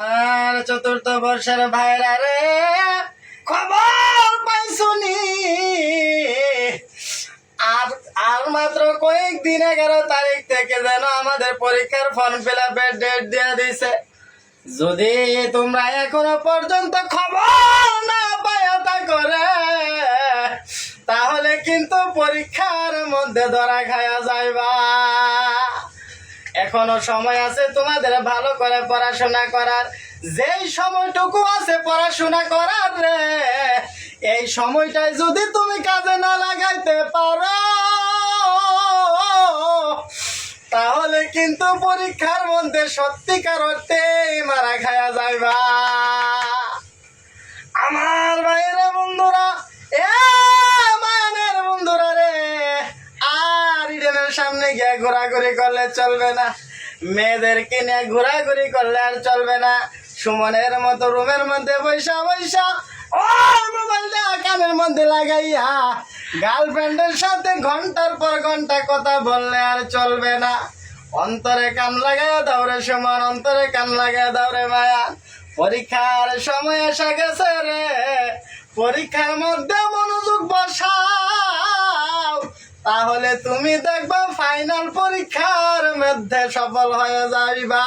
আর চতুর্থ বর্ষের ভাইরা রে, খবর পাইছুনি। আর আর মাত্র কয়েকদিন এগারো তারিখ থেকে যেন আমাদের পরীক্ষার ফর্ম ফিল আপের ডেট দিয়ে দিছে। যদি তোমরা এখনও পর্যন্ত খবর না পায় তা করে তাহলে কিন্তু পরীক্ষার মধ্যে ধরা খায়া যাইবা। এখনও সময় আছে তোমাদের ভালো করে পড়াশোনা করার। যেই সময়টুকু আছে পড়াশোনা করার রে। এই সময়টাই যদি তুমি কাজে না লাগাইতে পারো, তাহলে কিন্তু পরীক্ষার মধ্যে সত্যিকার অর্থে সামনে গিয়ে ঘোরাঘুরি করলে চলবে না। মেয়েদেরকে নিয়ে ঘোরাঘুরি করলে আর চলবে না। সুমনের মতো রুমের মধ্যে বৈশা বৈশা ও মোবাইলটা কানের মধ্যে লাগাইয়া। গার্লফ্রেন্ডের সাথে ঘণ্টার পর ঘণ্টা কথা বললে আর চলবে না। অন্তরে কান লাগায় দাও রে সুমন, অন্তরে কান লাগায় দাও রে মায়া। পরীক্ষার সময় এসে গেছে রে। পরীক্ষার মধ্যে তাহলে তুমি দেখবা ফাইনাল পরীক্ষার মধ্যে সফল হয়ে যাইবা।